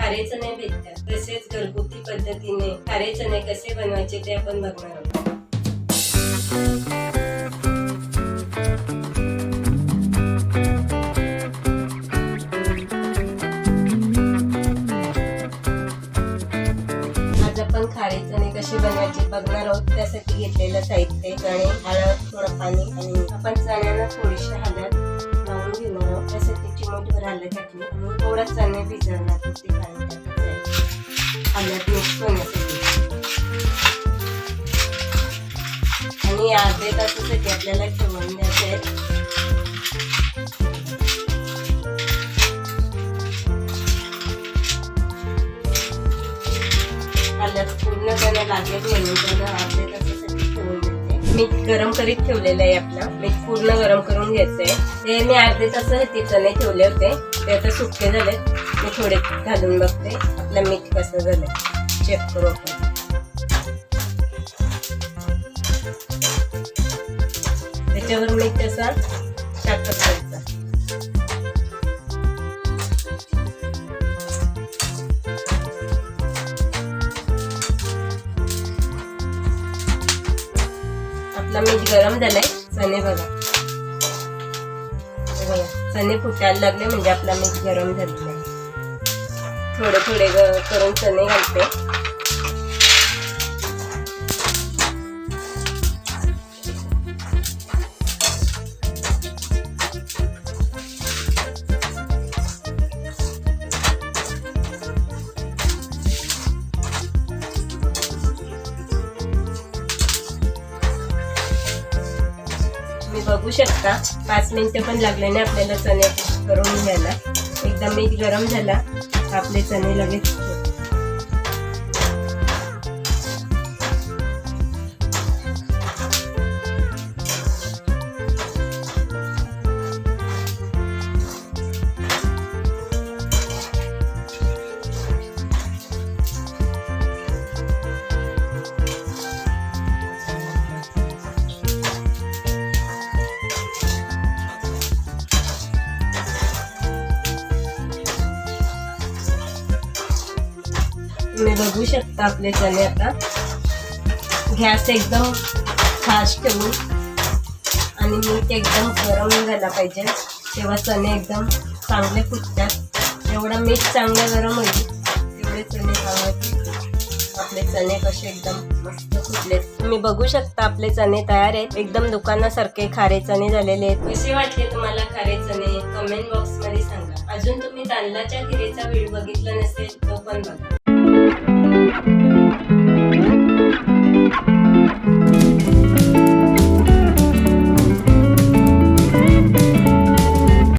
खारे चणे भेटतात. तसेच घरगुती पद्धतीने खारे चणे कसे बनवायचे ते आपण बघणार आहोत. खारे चणे कसे बनवायचे बघणार आहोत. त्यासाठी घेतलेलं साहित्य चणे हळद थोडं पाणी आणि आपण चण्याला थोडीशी हळद त्यासाठी चिमटभर हळद घातली आणि थोडा चणे भिजवणार ते पाणी मिक्स होण्यासाठी आणि अर्धे तासासाठी आपल्याला ठेवून द्यायचे आहेत पूर्णपणे लागेल म्हणून त्याला अर्धे तासासाठी मीठ गरम करीत ठेवलेलं आहे आपलं. मीठ पूर्ण गरम करून घ्यायचंय. ते मी अर्धे तास तासासाठी चणे ठेवले होते. ते आता सुटके झाले मी थोडे घालून बघते आपलं मीठ कसं झालं चेक करू आपण. त्याच्यावर मीठ तसा टाकत आता आपला मीठ गरम झालाय. चणे बघा. बघा चणे फुटायला लागले म्हणजे आपला मीठ गरम झालेला आहे. थोडे थोडे करून चणे घालते. बघू शकता. पाच मिनिटं पण लागले नाही आपल्याला चणे करून घ्यायला. एकदा मीठ गरम झाला. आपले चणे लगेच तुम्ही बघू शकता आपले चणे आता. गॅस एकदम फास्ट ठेवून आणि मीठ एकदम गरम झाला पाहिजे. तेव्हा चणे एकदम चांगले फुटतात. जेवढं मीठ चांगलं गरम होईल तेवढे चणे चांगले आपले चणे कसे एकदम मस्त फुटले तुम्ही बघू शकता आपले चणे तयार आहेत. एकदम दुकानासारखे खारे चणे झालेले आहेत. कसे वाटले तुम्हाला खारे चणे? कमेंट बॉक्समध्ये सांगा. अजून तुम्ही तांदळाच्या खिरेचा व्हिडिओ बघितला नसेल तो पण बघा.